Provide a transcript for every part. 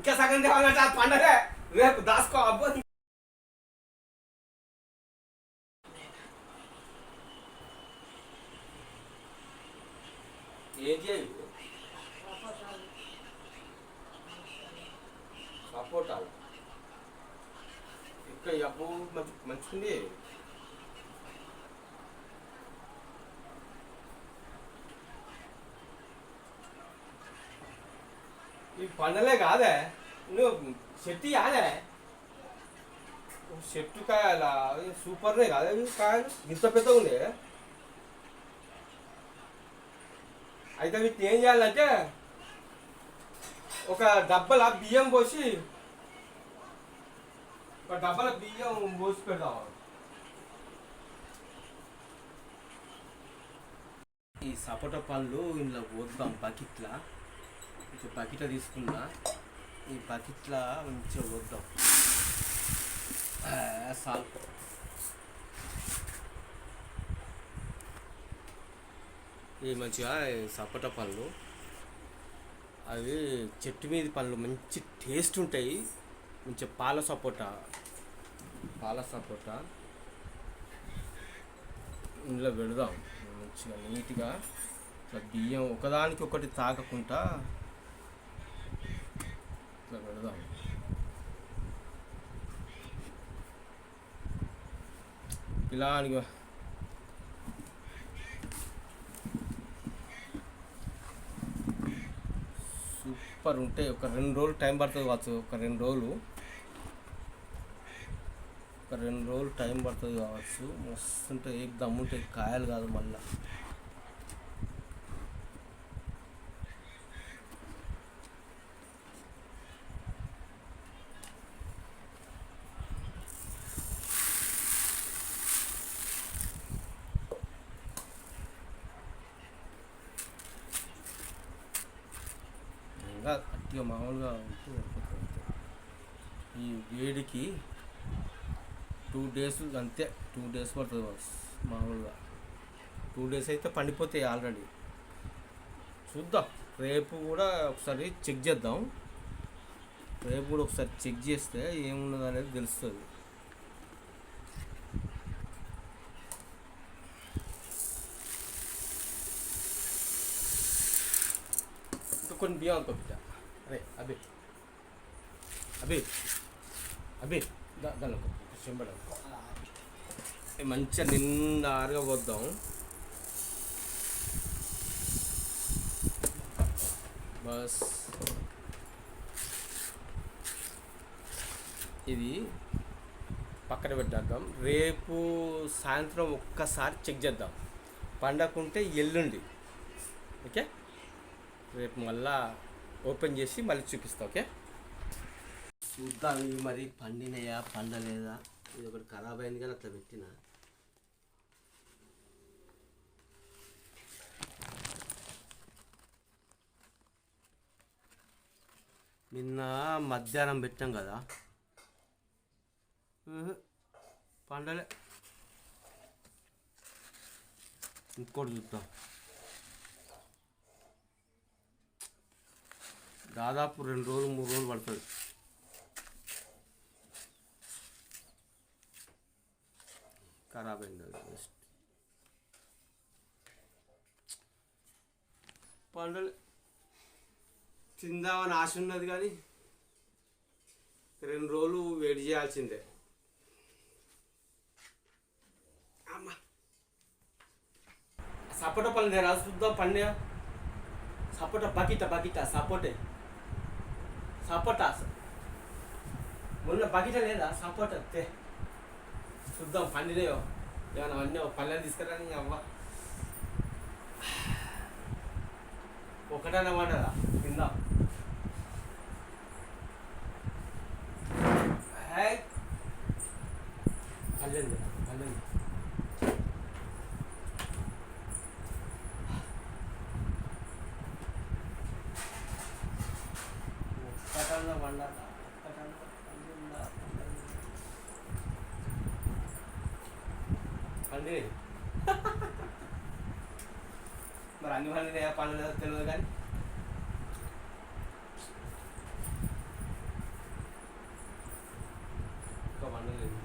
ఇంకా సగం తేవాలంటే అది పండగే రేపు దాసుకో అబ్బో ఏంటి అవి సపోటాలు ఇక్కడ అప్పు మంచి మంచిది ఈ పండలే కాదే. నువ్వు చెట్టు కాదే. చెట్టు కాయాల సూపర్నే కాదే. కాయలు ఇంత పెద్దగా ఉండే అయితే వీటిని ఏం చేయాలంటే ఒక డబ్బల బియ్యం పోసి ఒక డబ్బల బియ్యం పోసి పెడదాం. ఈ సపోటా పళ్ళు ఇందులో పోద్దాం బకెట్లా. కొంచెం బకెట్ తీసుకున్నా. ఈ బకెట్లా మంచిగా వద్దాం. సాల్ ఇవి మంచిగా సపోటా పళ్ళు. అవి చెట్టు మీద పళ్ళు మంచి టేస్ట్ ఉంటాయి. మంచి పాల సపోటా. పాల సపోటా. ఇందులో పెడదాం. మంచిగా నీట్గా. ఇట్లా బియ్యం ఒకదానికి ఒకటి తాగకుండా ఇట్లా పెడదాం పిలానికి సూపర్ ఉంటే ఒక రెండు రోజులు టైం పడుతుంది కావచ్చు ఒక రెండు రోజులు. ఒక రెండు రోజులు టైం పడుతుంది కావచ్చు. మస్తు ఉంటే ఏ కాయలు కాదు మళ్ళీ. కొద్దిగా మామూలుగా ఉంటే సరిపోతుంది. ఈ వేడికి టూ డేస్ అంతే టూ డేస్ పడుతుంది బాస్ మామూలుగా. టూ డేస్ అయితే పండిపోతాయి ఆల్రెడీ చూద్దాం రేపు కూడా ఒకసారి చెక్ చేద్దాం. రేపు కూడా ఒకసారి చెక్ చేస్తే ఏమున్నది అనేది తెలుస్తుంది. కొన్ని బియ్యం అనుకో అరే అభి అభి అభి దాని మంచిగా నిండారుగా పోద్దాం బస్ ఇది పక్కన పెట్టేద్దాం రేపు సాయంత్రం ఒక్కసారి చెక్ చేద్దాం పండకుంటే ఎల్లుండి ఓకే రేపు మళ్ళా ఓపెన్ చేసి మళ్ళీ చూపిస్తా ఓకే? చూద్దాం ఇవి మరి పండినయా పండలేదా? ఇది ఒకటి ఖరాబ్ అయింది కానీ అట్లా పెట్టిన. నిన్న మధ్యాహ్నం పెట్టాం కదా. పండలే. ఇంకోటి చూద్దాం. దాదాపు రెండు రోజులు మూడు రోజులు పడుతుంది. ఖరాబ్ అయింది అది జస్ట్. పండుగ తిందామని ఆశ ఉన్నది కానీ రెండు రోజులు వెయిట్ చేయాల్సిందే. అమ్మా. సపోటా పళ్ళు నేను రాసి చూద్దాం పండే సపోటా బకిట బకిట సపోటే. సపోటా మొన్న బకిట లేదా? సపోటా తే చూద్దాం పండినాయో ఏమైనా అన్నీ పల్లెలు తీసుకురాని అవ్వ. ఒకటనే మాటదా కింద హాయ్ పండి. మరి అన్ని పండి పండు తెలియదు కానీ. ఇంకా వండలేదు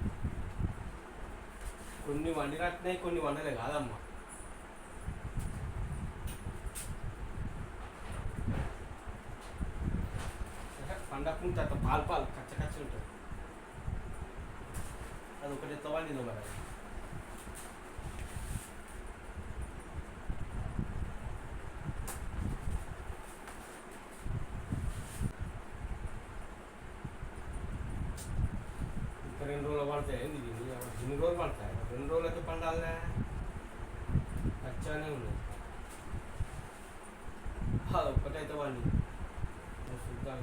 కొన్ని వండినట్టున్నాయి కొన్ని వండలే కాదమ్మా. పండకుంటే అట్లా పాలు పాలు కచ్చ కచ్చ ఉంటుంది అది ఒకటి ఎత్త వండింది మరి. రెండు రోజులు పడతాయి ఏంది ఇది? ఎన్ని రోజులు పడతాయి? రెండు రోజులకి పండాలనే? ఖర్చానే ఉంది. అది ఒక్కటైతే వాళ్ళు చూద్దాం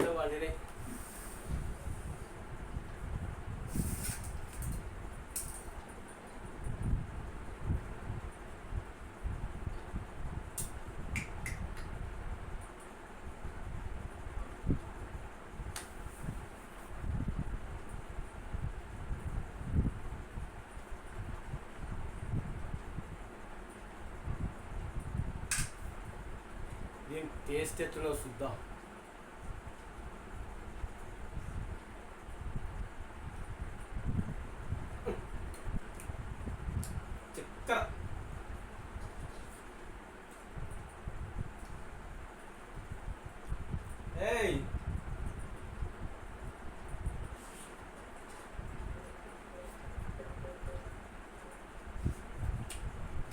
రెండు అయితే వండినాయి దీని టేస్ట్ ఎట్లనో చూద్దాం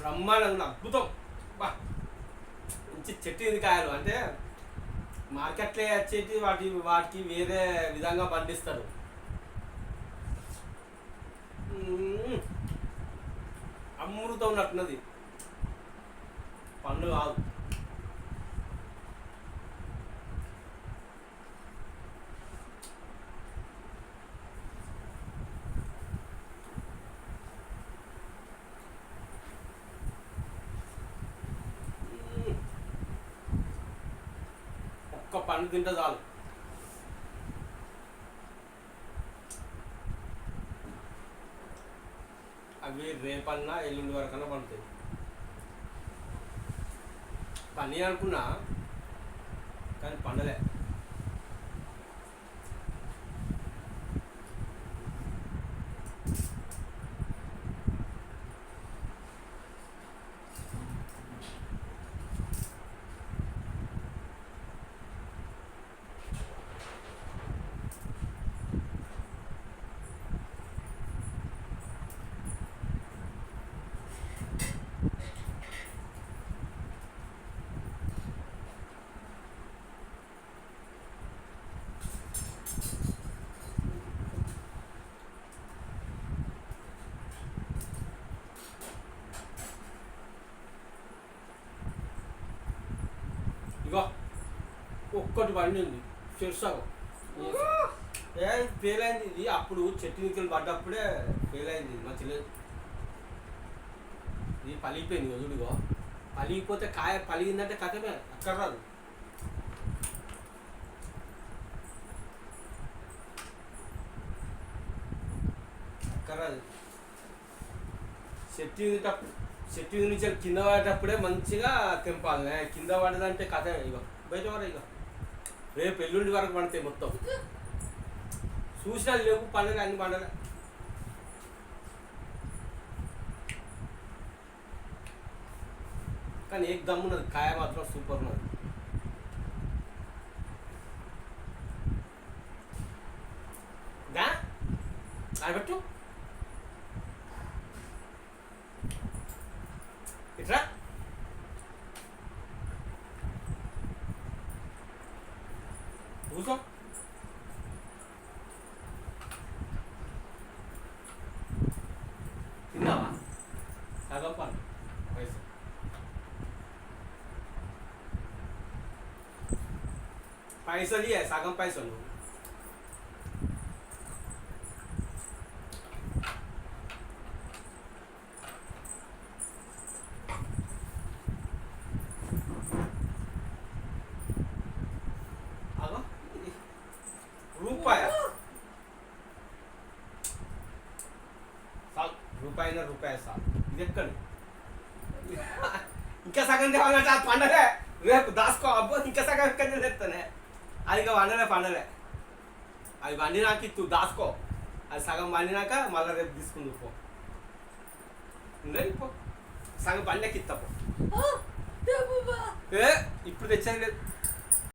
బ్రహ్మాండంగా అద్భుతం. బా. మంచి చెట్టు ఇది కాయలు. అంటే మార్కెట్లో వచ్చేటి వాటి వాటికి వేరే విధంగా పండిస్తారు. అమృతం ఉన్నట్టున్నది. పండు కాదు. ఒక్క పండు తింటే చాలు. అవి రేపన్నా ఎల్లుండి వరకన్నా పండుతాయి. పని అనుకున్నా కానీ పండలే. ఇగో ఒక్కటి పండింది చెరుసాగు ఏ ఫెయిల్ అయింది ఇది. అప్పుడు చెట్టునికలు పడ్డప్పుడే ఫెయిల్ అయింది మంచి లేదు. ఇది పలిగిపోయింది వదుడుగో పలిగిపోతే కాయ పలిగిందంటే కథమే అక్కడ రాదు. అక్కడ రాదు. చెట్టు చెట్టు నుంచి కింద పడేటప్పుడే మంచిగా తెంపాలి ఏ, కింద పడదంటే కథ ఇక బయట పడ ఇక రేపు ఎల్లుండి వరకు పడతాయి మొత్తం. చూసినా లేవు పండుగ అన్ని పండుగ కానీ ఏక్ దమ్ ఉన్నది కాయ మాత్రం సూపర్ ఉన్నది. కూర్చో తిన్నావా పని పైసా పైసలు సగం పైసలు రూపాయిన రూపాయి సార్. ఇది ఎక్కడ? ఇంకా సగం తేవాలంటే అది పండలే రేపు దాసుకో అబ్బో ఇంకా సగం ఎక్కడ తెస్తానే అది ఇంకా వండలే పండలే. అది వండినాక ఇత్తు దాసుకో. అది సగం వండినాక మళ్ళీ రేపు తీసుకుందు పో. పో సగం పండకి ఇస్తా పో. ఏ ఇప్పుడు తెచ్చేది లేదు.